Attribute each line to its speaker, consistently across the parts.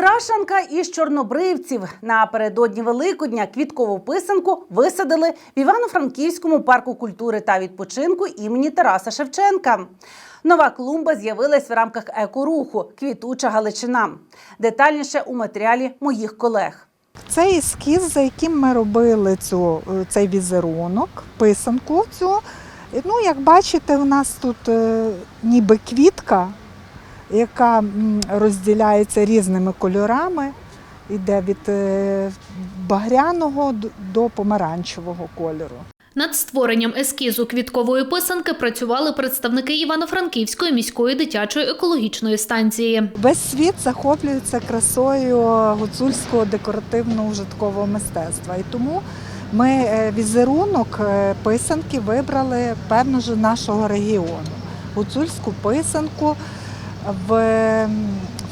Speaker 1: Крашанка із чорнобривців напередодні Великодня квіткову писанку висадили в Івано-Франківському парку культури та відпочинку імені Тараса Шевченка. Нова клумба з'явилась в рамках екоруху Квітуча Галичина. Детальніше у матеріалі моїх колег.
Speaker 2: Це ескіз, за яким ми робили цю, е, цей візерунок, писанку цю. Ну, як бачите, у нас тут е, ніби квітка, яка розділяється різними кольорами, іде від е, багряного до помаранчевого кольору.
Speaker 3: Над створенням ескізу квіткової писанки працювали представники Івано-Франківської міської дитячої екологічної станції.
Speaker 2: Весь світ захоплюється красою гуцульського декоративно-ужиткового мистецтва. І тому ми е, візерунок е, писанки вибрали певно ж нашого регіону. Гуцульську писанку в,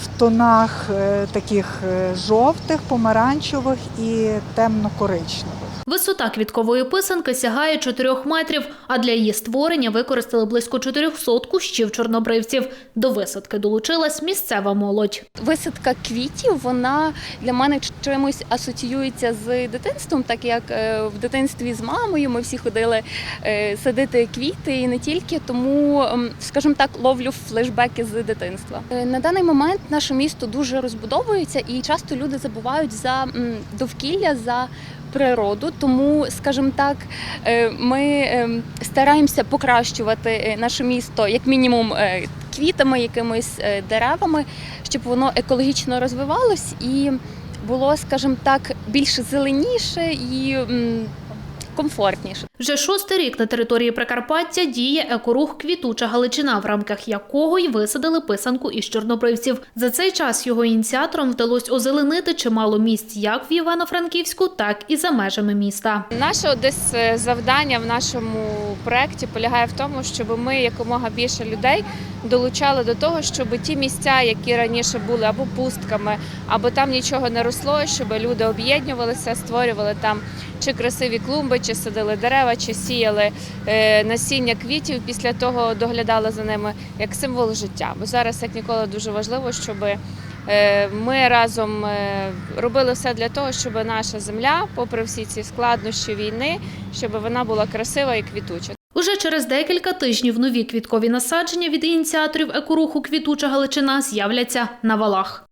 Speaker 2: в тонах е, таких е, жовтих, помаранчевих і темно-коричневих.
Speaker 3: Висота квіткової писанки сягає 4 метрів, а для її створення використали близько 400 кущів чорнобривців. До висадки долучилась місцева молодь.
Speaker 4: Висадка квітів вона для мене чимось асоціюється з дитинством, так як е, в дитинстві з мамою ми всі ходили е, садити квіти і не тільки. Тому, скажімо так, ловлю флешбеки з дитинства. Е, На даний момент наше місто дуже розбудовується, і часто люди забувають за довкілля. за Природу, тому, скажімо так, е, ми ем, стараємося покращувати е, наше місто як мінімум е, квітами, якимись е, деревами, щоб воно екологічно розвивалось і було, скажімо так, більш зеленіше і комфортніше.
Speaker 3: Вже шостий рік на території Прикарпаття діє екорух Квітуча Галичина, в рамках якого й висадили писанку із чорнобривців. За цей час його ініціаторам вдалося озеленити чимало місць як в Івано-Франківську, так і за межами міста.
Speaker 5: Наше десь е, завдання в нашому проєкті полягає в тому, щоб ми якомога більше людей долучали до того, щоб ті місця, які раніше були або пустками, або там нічого не росло, щоб люди об'єднувалися, створювали там чи красиві клумби, чи садили дерева, чи сіяли е, насіння квітів. Після того доглядали за ними як символ життя. Бо зараз як ніколи дуже важливо, щоб Е, Ми разом е, робили все для того, щоб наша земля, попри всі ці складнощі війни, щоб вона була красива і квітуча.
Speaker 3: Уже через декілька тижнів нові квіткові насадження від ініціаторів екоруху Квітуча Галичина з'являться на валах.